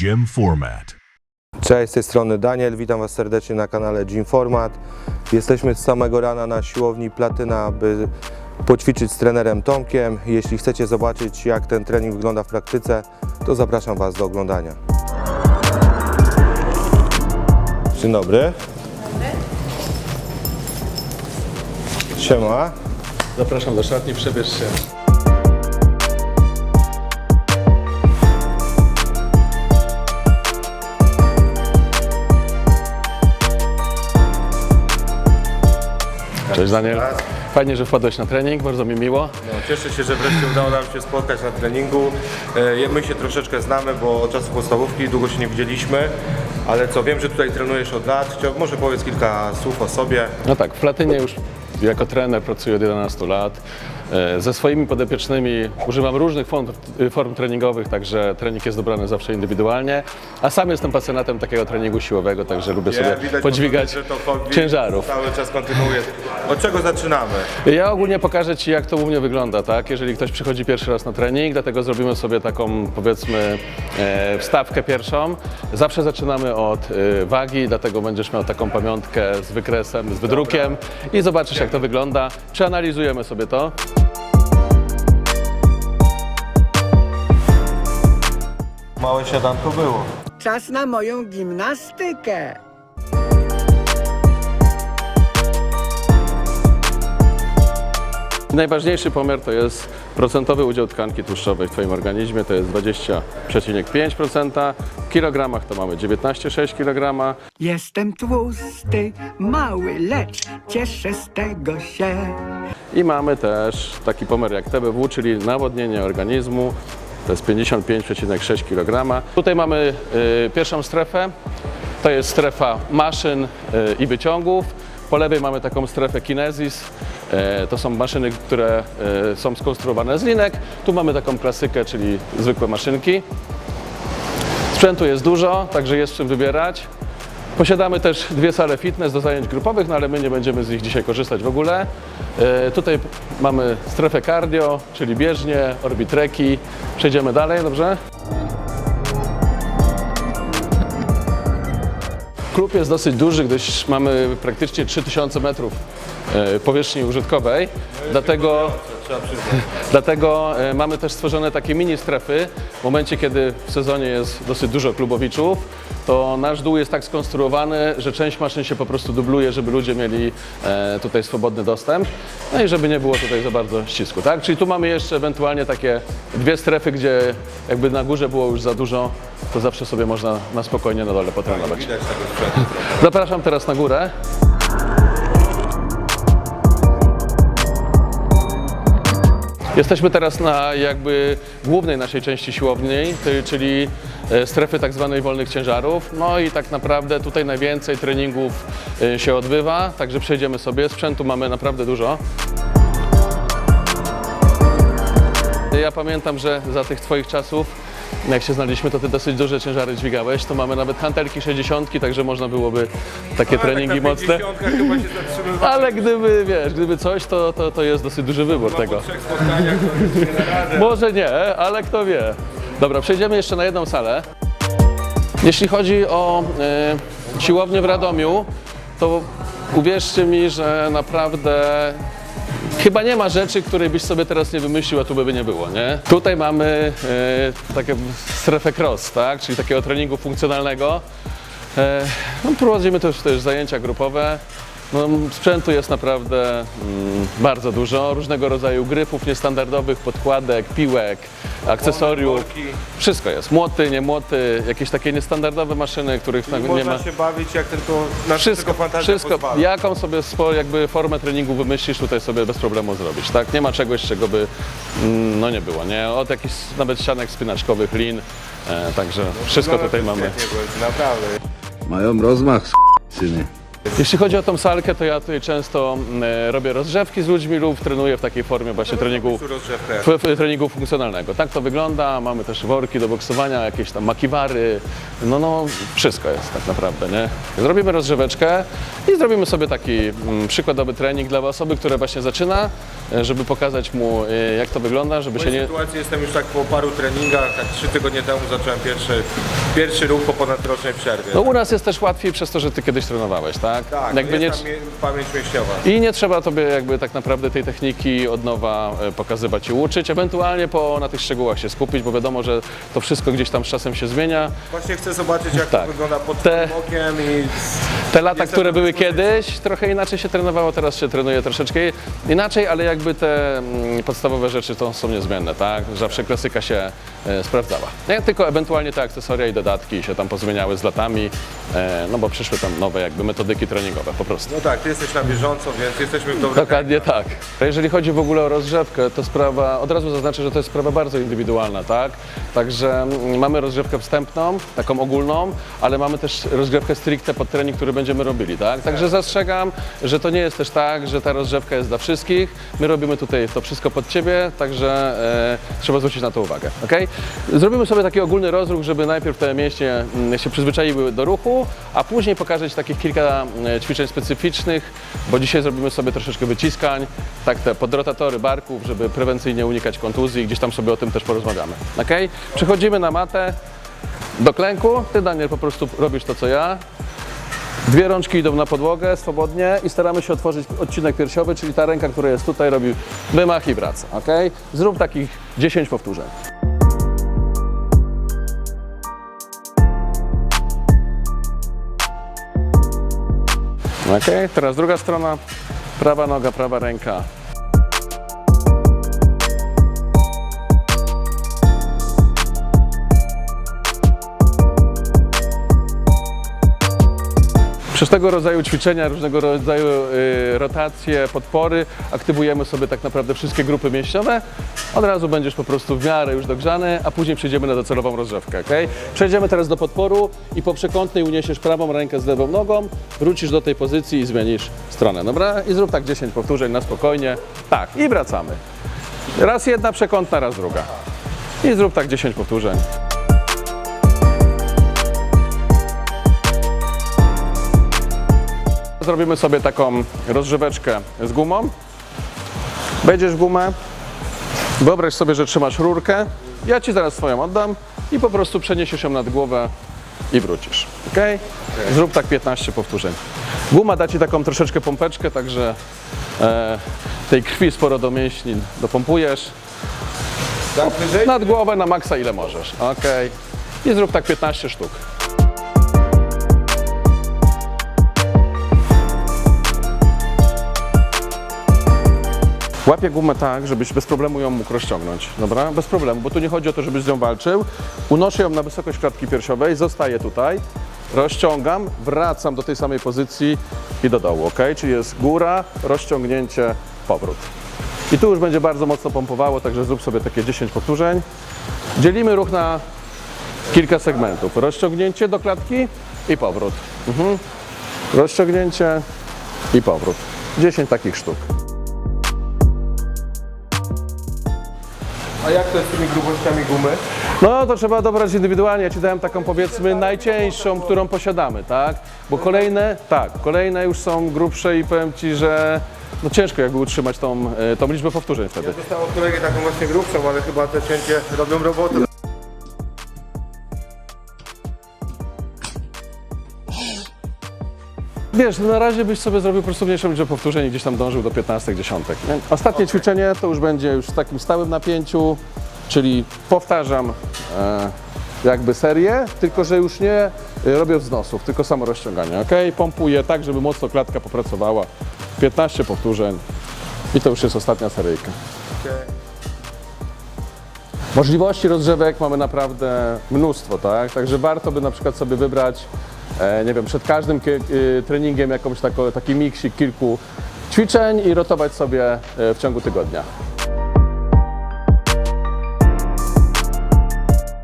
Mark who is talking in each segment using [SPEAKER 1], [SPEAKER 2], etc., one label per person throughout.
[SPEAKER 1] Gym Format.
[SPEAKER 2] Cześć, z tej strony Daniel, witam Was serdecznie na kanale Gym Format. Jesteśmy z samego rana na siłowni Platyna, by poćwiczyć z trenerem Tomkiem. Jeśli chcecie zobaczyć, jak ten trening wygląda w praktyce, to zapraszam Was do oglądania. Dzień dobry. Siema.
[SPEAKER 3] Zapraszam do szatni, przebierz się. Cześć Daniel. Fajnie, że wpadłeś na trening, bardzo mi miło.
[SPEAKER 2] No, cieszę się, że wreszcie udało nam się spotkać na treningu. E, My się troszeczkę znamy, bo od czasu podstawówki długo się nie widzieliśmy. Ale co, wiem, że tutaj trenujesz od lat. Chciał, może powiedz kilka słów o sobie.
[SPEAKER 3] No tak, w Platynie już jako trener pracuję od 11 lat. E, Ze swoimi podopiecznymi używam różnych form, form treningowych, także trening jest dobrany zawsze indywidualnie. A sam jestem pasjonatem takiego treningu siłowego, także lubię sobie podźwigać
[SPEAKER 2] że to hobby
[SPEAKER 3] ciężarów.
[SPEAKER 2] Cały czas kontynuujesz. Od czego zaczynamy?
[SPEAKER 3] Ja ogólnie pokażę Ci, jak to u mnie wygląda, tak? Jeżeli ktoś przychodzi pierwszy raz na trening, dlatego zrobimy sobie taką, powiedzmy, e, wstawkę pierwszą. Zawsze zaczynamy od e, wagi, dlatego będziesz miał taką pamiątkę z wykresem, z wydrukiem i zobaczysz, jak to wygląda. Przeanalizujemy sobie to.
[SPEAKER 2] Małe siadanko było.
[SPEAKER 4] Czas na moją gimnastykę.
[SPEAKER 3] Najważniejszy pomiar to jest procentowy udział tkanki tłuszczowej w Twoim organizmie, to jest 20,5%. W kilogramach to mamy 19,6 kg.
[SPEAKER 4] Jestem tłusty, mały, lecz cieszę z tego się.
[SPEAKER 3] I mamy też taki pomiar jak TBW, czyli nawodnienie organizmu. To jest 55,6 kg. Tutaj mamy y, pierwszą strefę. To jest strefa maszyn y, i wyciągów. Po lewej mamy taką strefę kinezis. E, To są maszyny, które e, są skonstruowane z linek. Tu mamy taką klasykę, czyli zwykłe maszynki. Sprzętu jest dużo, także jest czym wybierać. Posiadamy też dwie sale fitness do zajęć grupowych, no ale my nie będziemy z nich dzisiaj korzystać w ogóle. E, Tutaj mamy strefę cardio, czyli bieżnie, orbitreki. Przejdziemy dalej, dobrze? Klub jest dosyć duży, gdyż mamy praktycznie 3000 metrów e, powierzchni użytkowej, dlatego, dlatego e, mamy też stworzone takie mini strefy. W momencie, kiedy w sezonie jest dosyć dużo klubowiczów, to nasz dół jest tak skonstruowany, że część maszyn się po prostu dubluje, żeby ludzie mieli e, tutaj swobodny dostęp, no i żeby nie było tutaj za bardzo ścisku, tak? Czyli tu mamy jeszcze ewentualnie takie dwie strefy, gdzie jakby na górze było już za dużo, to zawsze sobie można na spokojnie na dole potrenować.
[SPEAKER 2] Sprzętu.
[SPEAKER 3] Zapraszam teraz na górę. Jesteśmy teraz na jakby głównej naszej części siłowni, czyli e, strefy tak zwanej wolnych ciężarów. No i tak naprawdę tutaj najwięcej treningów e, się odbywa, także przejdziemy sobie. Sprzętu mamy naprawdę dużo. Ja pamiętam, że za tych Twoich czasów, jak się znaliśmy, to Ty dosyć duże ciężary dźwigałeś. To mamy nawet hantelki 60, także można byłoby takie treningi mocne.
[SPEAKER 2] chyba się zatrzymywa.
[SPEAKER 3] Ale gdyby, wiesz, gdyby coś, to, to, to jest dosyć duży wybór tego.
[SPEAKER 2] Po trzech spotkaniach to już nie da rady.
[SPEAKER 3] Może nie, ale kto wie. Dobra, przejdziemy jeszcze na jedną salę. Jeśli chodzi o e, siłownię w Radomiu, to uwierzcie mi, że naprawdę chyba nie ma rzeczy, której byś sobie teraz nie wymyślił, a tu by nie było, nie? Tutaj mamy e, takie strefę cross, tak? Czyli takiego treningu funkcjonalnego. E, no, prowadzimy też, też zajęcia grupowe. No, sprzętu jest naprawdę mm, bardzo dużo, różnego rodzaju gryfów niestandardowych, podkładek, piłek, akcesoriów.
[SPEAKER 2] worki.
[SPEAKER 3] Wszystko jest. Młoty, nie młoty, jakieś takie niestandardowe maszyny, których tam nie
[SPEAKER 2] można
[SPEAKER 3] ma.
[SPEAKER 2] się bawić jak tylko na
[SPEAKER 3] Wszystko,
[SPEAKER 2] fantazja
[SPEAKER 3] wszystko.
[SPEAKER 2] pozwala.
[SPEAKER 3] Jaką sobie spo, jakby formę treningu wymyślisz, tutaj sobie bez problemu zrobisz, tak? Nie ma czegoś, czego by mm, no nie było, nie? Od jakichś nawet ścianek spinaczkowych, lin, e, także wszystko
[SPEAKER 2] No,
[SPEAKER 3] tutaj
[SPEAKER 2] to
[SPEAKER 3] mamy.
[SPEAKER 2] świetnie, bo jest Naprawdę.
[SPEAKER 5] Mają rozmach, syny.
[SPEAKER 3] Jeśli chodzi o tą salkę, to ja tutaj często mm, e, robię rozgrzewki z ludźmi lub trenuję w takiej formie właśnie treningu, treningu funkcjonalnego. Tak to wygląda. Mamy też worki do boksowania, jakieś tam makiwary. No, no, wszystko jest tak naprawdę, nie? Zrobimy rozgrzeweczkę i zrobimy sobie taki mm, przykładowy trening dla osoby, która właśnie zaczyna, e, żeby pokazać mu, e, jak to wygląda, żeby
[SPEAKER 2] W
[SPEAKER 3] się
[SPEAKER 2] tej
[SPEAKER 3] nie...
[SPEAKER 2] sytuacji jestem już tak po paru treningach, tak trzy tygodnie temu zacząłem pierwszy, pierwszy ruch po ponadrocznej przerwie.
[SPEAKER 3] No u nas jest też łatwiej przez to, że ty kiedyś trenowałeś, tak?
[SPEAKER 2] Tak,
[SPEAKER 3] Jakby
[SPEAKER 2] jest
[SPEAKER 3] nie...
[SPEAKER 2] mie- pamięć mięśniowa.
[SPEAKER 3] I nie trzeba tobie jakby tak naprawdę tej techniki od nowa e, pokazywać i uczyć, ewentualnie po, na tych szczegółach się skupić, bo wiadomo, że to wszystko gdzieś tam z czasem się zmienia.
[SPEAKER 2] Właśnie chcę zobaczyć jak
[SPEAKER 3] Tak.
[SPEAKER 2] to wygląda pod
[SPEAKER 3] Te-
[SPEAKER 2] okiem i
[SPEAKER 3] Te lata, które były kiedyś, trochę inaczej się trenowało, teraz się trenuje troszeczkę inaczej, ale jakby te mm, podstawowe rzeczy to są niezmienne, tak? Zawsze klasyka się e, sprawdzała. Nie, tylko ewentualnie te akcesoria i dodatki się tam pozmieniały z latami, e, no bo przyszły tam nowe jakby metodyki treningowe po prostu.
[SPEAKER 2] no tak, ty jesteś na bieżąco, więc jesteśmy w dobrym
[SPEAKER 3] Dokładnie tak. A Jeżeli chodzi w ogóle o rozgrzewkę, to sprawa, od razu zaznaczę, że to jest sprawa bardzo indywidualna, tak? Także mm, mamy rozgrzewkę wstępną, taką ogólną, ale mamy też rozgrzewkę stricte pod trening, który będziemy robili, tak? Także zastrzegam, że to nie jest też tak, że ta rozgrzewka jest dla wszystkich. My robimy tutaj to wszystko pod Ciebie, także e, trzeba zwrócić na to uwagę, ok? Zrobimy sobie taki ogólny rozruch, żeby najpierw te mięśnie mm, się przyzwyczaiły do ruchu, a później pokażę Ci takich kilka ćwiczeń specyficznych, bo dzisiaj zrobimy sobie troszeczkę wyciskań, tak te podrotatory barków, żeby prewencyjnie unikać kontuzji, gdzieś tam sobie o tym też porozmawiamy, ok? Przechodzimy na matę do klęku, Ty Daniel po prostu robisz to co ja, Dwie rączki idą na podłogę swobodnie i staramy się otworzyć odcinek piersiowy, czyli ta ręka, która jest tutaj, robi wymach i wraca. ok? Zrób takich 10 powtórzeń. Ok, teraz druga strona. Prawa noga, prawa ręka. Przez tego rodzaju ćwiczenia, różnego rodzaju y, rotacje, podpory, aktywujemy sobie tak naprawdę wszystkie grupy mięśniowe. Od razu będziesz po prostu w miarę już dogrzany, a później przejdziemy na docelową rozgrzewkę. Okay? Przejdziemy teraz do podporu i po przekątnej uniesiesz prawą rękę z lewą nogą, wrócisz do tej pozycji i zmienisz stronę. Dobra? I zrób tak 10 powtórzeń na spokojnie. Tak, i wracamy. Raz jedna przekątna, raz druga. I zrób tak 10 powtórzeń. Zrobimy sobie taką rozgrzeweczkę z gumą. Będziesz gumę. Wyobraź sobie, że trzymasz rurkę. Ja Ci zaraz swoją oddam i po prostu przeniesiesz ją nad głowę i wrócisz. Ok? Zrób tak 15 powtórzeń. Guma da Ci taką troszeczkę pompeczkę, także e, tej krwi sporo do mięśni dopompujesz. Nad głowę na maksa ile możesz. Ok. I zrób tak 15 sztuk. Łapię gumę tak, żebyś bez problemu ją mógł rozciągnąć. Dobra? Bez problemu, bo tu nie chodzi o to, żebyś z nią walczył. Unoszę ją na wysokość klatki piersiowej, zostaję tutaj, rozciągam, wracam do tej samej pozycji i do dołu, ok? Czyli jest góra, rozciągnięcie, powrót. I tu już będzie bardzo mocno pompowało, także zrób sobie takie 10 powtórzeń. Dzielimy ruch na kilka segmentów. Rozciągnięcie do klatki i powrót. Mhm. Rozciągnięcie i powrót. 10 takich sztuk.
[SPEAKER 2] A jak to jest z tymi grubościami gumy?
[SPEAKER 3] No to trzeba dobrać indywidualnie. Ja ci dałem taką powiedzmy najcieńszą, którą posiadamy, tak? Bo kolejne, tak, kolejne już są grubsze i powiem ci, że no ciężko jakby utrzymać tą, e, tą liczbę powtórzeń wtedy.
[SPEAKER 2] Dostałem od kolegi taką właśnie grubszą, ale chyba te cięcie robią robotę.
[SPEAKER 3] Wiesz, no na razie byś sobie zrobił po prostu mniejszą liczbę powtórzeń i gdzieś tam dążył do 15 dziesiątek. nie? Ostatnie ćwiczenie to już będzie już w takim stałym napięciu, czyli powtarzam e, jakby serię, tylko że już nie robię wznosów, tylko samo rozciąganie, ok? Pompuję tak, żeby mocno klatka popracowała. 15 powtórzeń i to już jest ostatnia seryjka. Możliwości rozgrzewek mamy naprawdę mnóstwo, tak? Także warto by na przykład sobie wybrać, nie wiem, przed każdym y, treningiem jakąś tako, taki miksik kilku ćwiczeń i rotować sobie e, w ciągu tygodnia.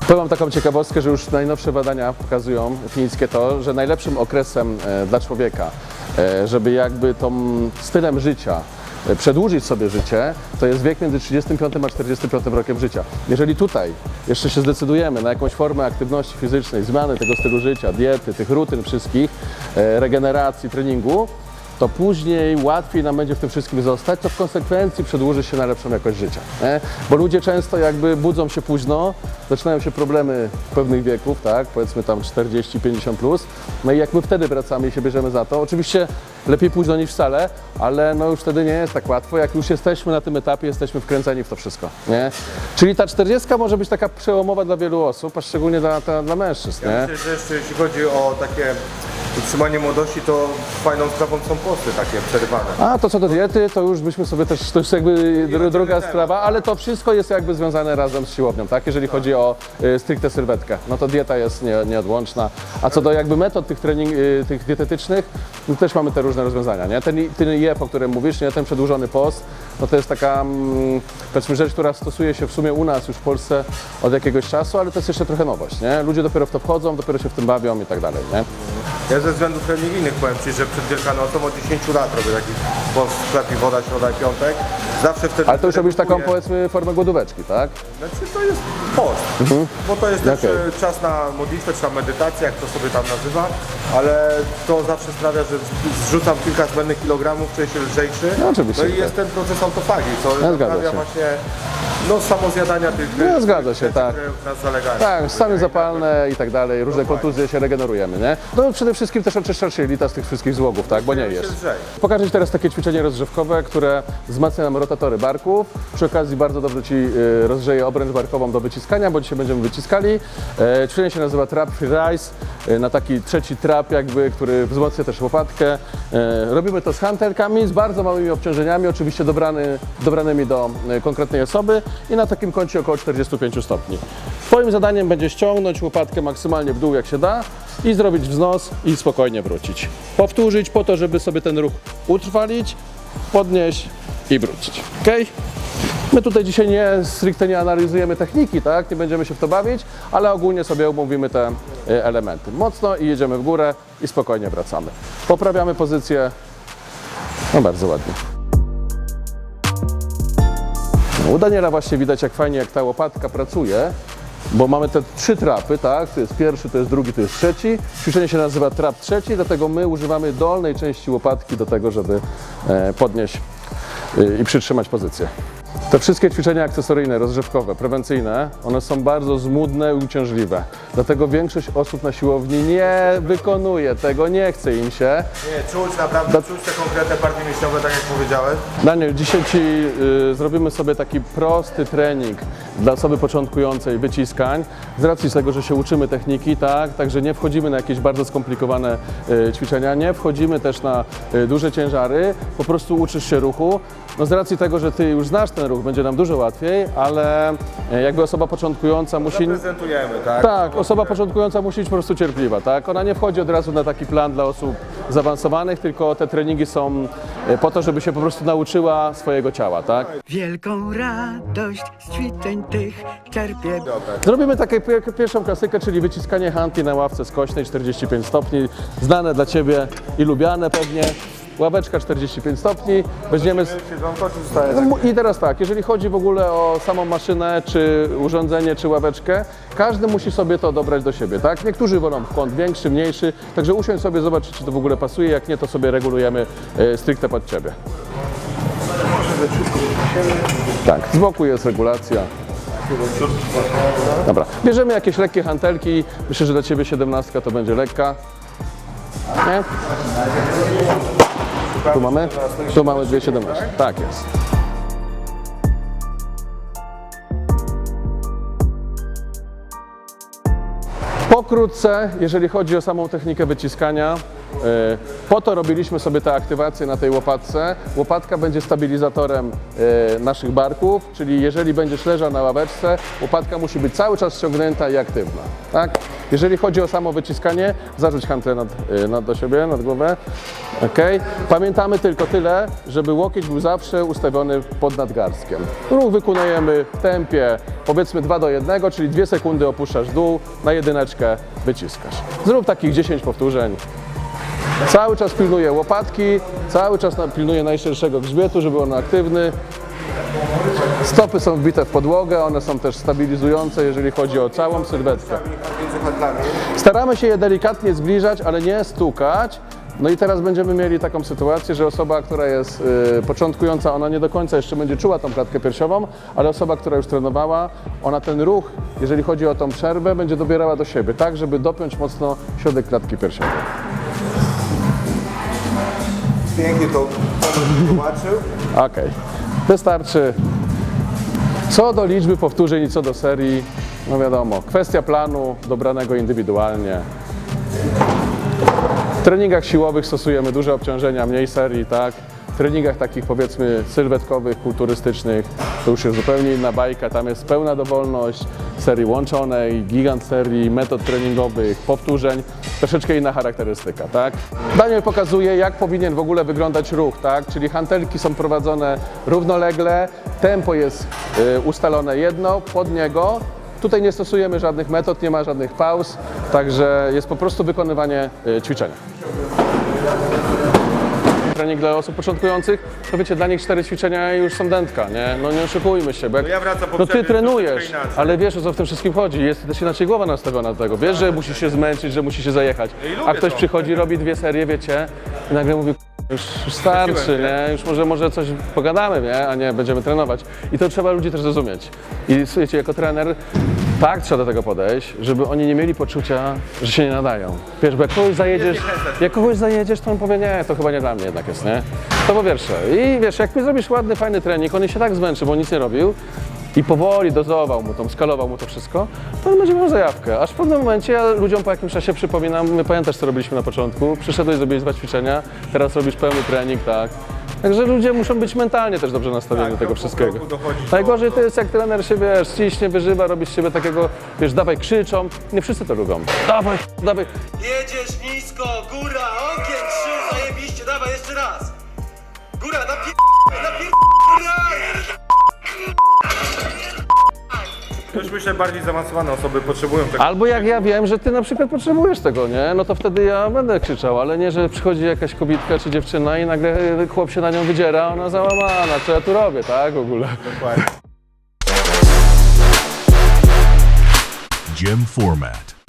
[SPEAKER 3] Powiem wam taką ciekawostkę, że już najnowsze badania pokazują fińskie to, że najlepszym okresem e, dla człowieka e, żeby jakby tą stylem życia e, przedłużyć sobie życie, to jest wiek między 35 a 45 rokiem życia. Jeżeli tutaj jeszcze się zdecydujemy na jakąś formę aktywności fizycznej, zmiany tego stylu życia, diety, tych rutyn wszystkich, e, regeneracji, treningu, to później łatwiej nam będzie w tym wszystkim zostać, to w konsekwencji przedłuży się na lepszą jakość życia. Nie? Bo ludzie często jakby budzą się późno, zaczynają się problemy pewnych wieków, tak, powiedzmy tam 40-50 plus, no i jak my wtedy wracamy i się bierzemy za to, oczywiście lepiej późno niż wcale, ale no już wtedy nie jest tak łatwo, jak już jesteśmy na tym etapie, jesteśmy wkręceni w to wszystko, nie? Czyli ta 40 może być taka przełomowa dla wielu osób, a szczególnie dla, dla, dla mężczyzn, nie?
[SPEAKER 2] Myślę, że jeszcze jeśli chodzi o takie utrzymanie młodości, to fajną sprawą są posty takie przerywane.
[SPEAKER 3] A to co do diety, to już byśmy sobie też, to jest jakby dru- druga sprawa, ale to wszystko jest jakby związane razem z siłownią, tak? Jeżeli chodzi o y, stricte sylwetkę, no to dieta jest nie, nieodłączna. A co do jakby metod tych trening, y, tych dietetycznych, no też mamy te różne rozwiązania, nie? Ten, ten IF, o którym mówisz, nie? Ten przedłużony post, no to jest taka, mm, powiedzmy, rzecz, która stosuje się w sumie u nas już w Polsce od jakiegoś czasu, ale to jest jeszcze trochę nowość, nie? Ludzie dopiero w to wchodzą, dopiero się w tym bawią i tak dalej, nie?
[SPEAKER 2] Ja ze względów religijnych powiem Ci, że przed Wielkanocą od 10 lat robię taki post w sklepie woda, środa i piątek. Zawsze wtedy...
[SPEAKER 3] Ale to już robisz taką, powiedzmy, formę głodóweczki, tak?
[SPEAKER 2] Znaczy to jest post, bo to jest też e, czas na modlitwę czy na medytację, jak to sobie tam nazywa, ale to zawsze sprawia, że zrzucam kilka zbędnych kilogramów, czuję się lżejszy.
[SPEAKER 3] No, oczywiście,
[SPEAKER 2] No i
[SPEAKER 3] że
[SPEAKER 2] jest ten proces autofagii, co
[SPEAKER 3] No, zgadza
[SPEAKER 2] naprawia
[SPEAKER 3] się.
[SPEAKER 2] właśnie no, samozjadania tych
[SPEAKER 3] No, zgadza się, tak.
[SPEAKER 2] które w nas zalegają.
[SPEAKER 3] Tak, stany zapalne i tak dalej, różne kontuzje się regenerujemy, nie? No przede wszystkim też oczyszczasz jelita z tych wszystkich złogów, tak? Bo nie
[SPEAKER 2] się lżej.
[SPEAKER 3] Pokażę Ci teraz takie ćwiczenie rozgrzewkowe, które wzmacnia nam rotatory barków. Przy okazji bardzo dobrze Ci y, rozgrzeje obręcz barkową do wyciskania, bo dzisiaj będziemy wyciskali. E, Ćwiczenie się nazywa trap free rise, e, na taki trzeci trap jakby, który wzmacnia też łopatkę. E, Robimy to z hantelkami, z bardzo małymi obciążeniami, oczywiście dobrany, dobranymi do e, konkretnej osoby i na takim kącie około 45 stopni. Twoim zadaniem będzie ściągnąć łopatkę maksymalnie w dół jak się da i zrobić wznos i spokojnie wrócić. Powtórzyć po to, żeby sobie ten ruch utrwalić, podnieść i wrócić. Ok? My tutaj dzisiaj nie stricte nie analizujemy techniki, tak? Nie będziemy się w to bawić, ale ogólnie sobie omówimy te e, elementy. Mocno i jedziemy w górę i spokojnie wracamy. Poprawiamy pozycję. No bardzo ładnie. U Daniela właśnie widać jak fajnie jak ta łopatka pracuje, bo mamy te trzy trapy, tak? To jest pierwszy, to jest drugi, to jest trzeci. Ćwiczenie się nazywa trap trzeci, dlatego my używamy dolnej części łopatki do tego, żeby e, podnieść y, i przytrzymać pozycję. Te wszystkie ćwiczenia akcesoryjne, rozgrzewkowe, prewencyjne, one są bardzo zmudne i uciążliwe. Dlatego większość osób na siłowni nie wykonuje tego, nie chce im się.
[SPEAKER 2] Nie, czuć naprawdę, czuć te konkretne partie mięśniowe, tak jak powiedziałeś.
[SPEAKER 3] Daniel, dzisiaj Ci y, zrobimy sobie taki prosty trening dla osoby początkującej wyciskań. Z racji tego, że się uczymy techniki, tak, także nie wchodzimy na jakieś bardzo skomplikowane y, ćwiczenia, nie wchodzimy też na y, duże ciężary, po prostu uczysz się ruchu. No z racji tego, że Ty już znasz ten ruch, będzie nam dużo łatwiej, ale y, jakby osoba początkująca musi...
[SPEAKER 2] Prezentujemy, tak?
[SPEAKER 3] Tak, osoba początkująca musi być po prostu cierpliwa, tak? Ona nie wchodzi od razu na taki plan dla osób zaawansowanych, tylko te treningi są e, po to, żeby się po prostu nauczyła swojego ciała, tak?
[SPEAKER 4] Wielką radość z ćwiczeń tych czerpię.
[SPEAKER 3] Zrobimy taką pier- pierwszą klasykę, czyli wyciskanie hanki na ławce skośnej 45 stopni, znane dla Ciebie i lubiane pewnie. Ławeczka 45 stopni, weźmiemy... z-
[SPEAKER 2] Siedzonko czy zostaje
[SPEAKER 3] No, I teraz tak, jeżeli chodzi w ogóle o samą maszynę, czy urządzenie, czy ławeczkę, każdy musi sobie to dobrać do siebie, tak? Niektórzy wolą kąt większy, mniejszy, także usiądź sobie, zobacz, czy to w ogóle pasuje, jak nie, to sobie regulujemy e, stricte pod Ciebie. Tak, z boku jest regulacja. Dobra, bierzemy jakieś lekkie hantelki, myślę, że dla Ciebie 17 to będzie lekka. Nie? Tu mamy? Tu mamy 2,17. Tak jest. Pokrótce, jeżeli chodzi o samą technikę wyciskania, po to robiliśmy sobie te aktywacje na tej łopatce. Łopatka będzie stabilizatorem e, naszych barków, czyli jeżeli będziesz leżał na ławeczce, łopatka musi być cały czas ściągnięta i aktywna. Tak? Jeżeli chodzi o samo wyciskanie, zarzuć hantlę nad, e, nad do siebie, nad głowę. Okay. Pamiętamy tylko tyle, żeby łokieć był zawsze ustawiony pod nadgarstkiem. Ruch wykonujemy w tempie powiedzmy 2 do 1, czyli 2 sekundy opuszczasz dół, na jedyneczkę wyciskasz. Zrób takich 10 powtórzeń. Cały czas pilnuje łopatki, cały czas pilnuje najszerszego grzbietu, żeby on aktywny. Stopy są wbite w podłogę, one są też stabilizujące, jeżeli chodzi o całą sylwetkę. Staramy się je delikatnie zbliżać, ale nie stukać. No i teraz będziemy mieli taką sytuację, że osoba, która jest y, początkująca, ona nie do końca jeszcze będzie czuła tą klatkę piersiową, ale osoba, która już trenowała, ona ten ruch, jeżeli chodzi o tą przerwę, będzie dobierała do siebie, tak, żeby dopiąć mocno środek klatki piersiowej.
[SPEAKER 2] Pięknie to tłumaczył.
[SPEAKER 3] Okej, wystarczy. Co do liczby powtórzeń i co do serii, no wiadomo, kwestia planu dobranego indywidualnie. W treningach siłowych stosujemy duże obciążenia, mniej serii, tak? Treningach takich powiedzmy sylwetkowych, kulturystycznych, to już jest zupełnie inna bajka, tam jest pełna dowolność serii łączonej, gigant serii, metod treningowych, powtórzeń, troszeczkę inna charakterystyka, tak? Daniel pokazuje, jak powinien w ogóle wyglądać ruch, tak? Czyli hantelki są prowadzone równolegle, tempo jest y, ustalone jedno, pod niego Tutaj nie stosujemy żadnych metod, nie ma żadnych pauz, także jest po prostu wykonywanie y, ćwiczenia. Trening dla osób początkujących, to wiecie, dla nich cztery ćwiczenia już są dętka, nie? No nie oszukujmy się, bo jak,
[SPEAKER 1] ja wracam po
[SPEAKER 3] no ty
[SPEAKER 1] przerwie, to
[SPEAKER 3] trenujesz,
[SPEAKER 1] troszeczkę inaczej.
[SPEAKER 3] ale wiesz o co w tym wszystkim chodzi, jest też inaczej głowa nastawiona do tego, wiesz, że musi się zmęczyć, że musi się zajechać,
[SPEAKER 1] lubię
[SPEAKER 3] a ktoś
[SPEAKER 1] to.
[SPEAKER 3] przychodzi, robi dwie serie, wiecie, i nagle mówi, już, starczy, nie? Już może, może coś pogadamy, nie? A nie będziemy trenować. I to trzeba ludzi też zrozumieć. I słuchajcie, jako trener tak trzeba do tego podejść, żeby oni nie mieli poczucia, że się nie nadają. Wiesz, bo jak kogoś zajedziesz, jak kogoś zajedziesz, to on powie, nie, to chyba nie dla mnie jednak jest, nie? To po pierwsze. I wiesz, jak mi zrobisz ładny, fajny trening, on się tak zmęczy, bo nic nie robił, i powoli dozował mu to, skalował mu to wszystko, to on będzie miał zajawkę. Aż w pewnym momencie ja ludziom po jakimś czasie przypominam, my pamiętasz co robiliśmy na początku, przyszedłeś, zrobiłeś dwa ćwiczenia, teraz robisz pełny trening, tak. Także ludzie muszą być mentalnie też dobrze nastawieni do tego wszystkiego.
[SPEAKER 1] do-
[SPEAKER 3] Najgorzej to jest jak trener się, wiesz, ciśnie, wyżywa, robi z siebie takiego, wiesz, dawaj, krzyczą. Nie wszyscy to lubią. Dawaj, dawaj.
[SPEAKER 5] Jedziesz nisko, góra, ogień, trzy, zajebiście, dawaj jeszcze raz. Góra, napier... napier... góra!
[SPEAKER 1] Już myślę, bardziej zaawansowane osoby potrzebują tego.
[SPEAKER 3] Albo jak ja wiem, że ty na przykład potrzebujesz tego, nie? No to wtedy ja będę krzyczał, ale nie, że przychodzi jakaś kobitka czy dziewczyna i nagle chłop się na nią wydziera, ona załamana, co ja tu robię, tak, w ogóle.
[SPEAKER 1] Dokładnie.
[SPEAKER 6] Gym format.